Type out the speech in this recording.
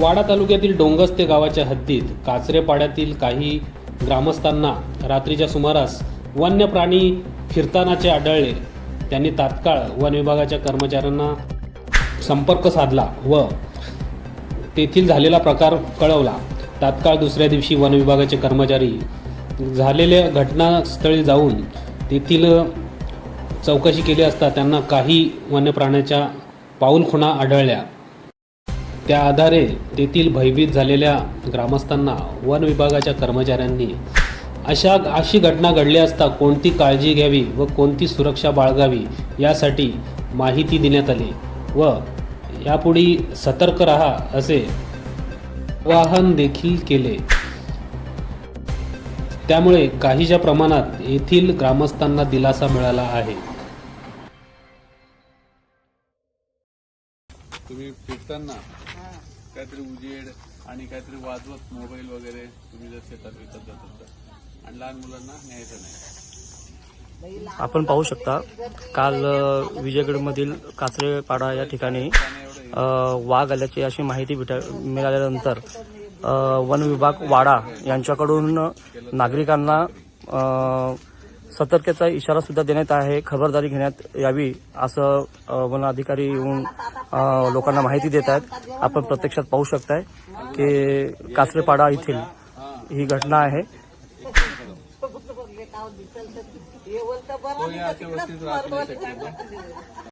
वाडा तालुक्यातील डोंगस्ते गावाच्या हद्दीत काचरेपाड्यातील काही ग्रामस्थांना रात्रीच्या सुमारास वन्य प्राणी फिरतानाचे आढळले. त्यांनी तात्काळ वन विभागाच्या कर्मचाऱ्यांना संपर्क साधला व तेथील झालेला प्रकार कळवला. तात्काळ दुसऱ्या दिवशी वन विभागाचे कर्मचारी झालेल्या घटनास्थळी जाऊन तेथील चौकशी केली असता त्यांना काही वन्य प्राण्याच्या पाऊलखुणा आढळल्या. त्या आधारे तेथील भयभीत झालेल्या ग्रामस्थांना वन विभागाच्या कर्मचाऱ्यांनी अशा अशी घटना घडली असता कोणती काळजी घ्यावी व कोणती सुरक्षा बाळगावी यासाठी माहिती देण्यात आली व यापुढे सतर्क रहा असे आवाहन देखील केले. त्यामुळे काहीच्या प्रमाणात येथील ग्रामस्थांना दिलासा मिळाला आहे. तुम्ही फिरताना काहीतरी उजेड आणि काहीतरी वाजवत मोबाईल वगैरे तुम्ही जर शेतात विकत जातात तर आणि लहान मुलांना न्यायचं नाही. आपण पाहू शकता काल विजयगडमधील कासरेपाडा या ठिकाणी वाघ आल्याची अशी माहिती भेटा मिळाल्यानंतर वन विभाग वाडा यांच्याकडून नागरिकांना सतर्कतेचा इशारा सुद्धा देण्यात आहे. खबरदारी घेण्यात यावी असं वन अधिकारी येऊन लोकांना माहिती देत आहेत. आपण प्रत्यक्षात पाहू शकताय की काचरेपाडा येथील ही घटना आहे.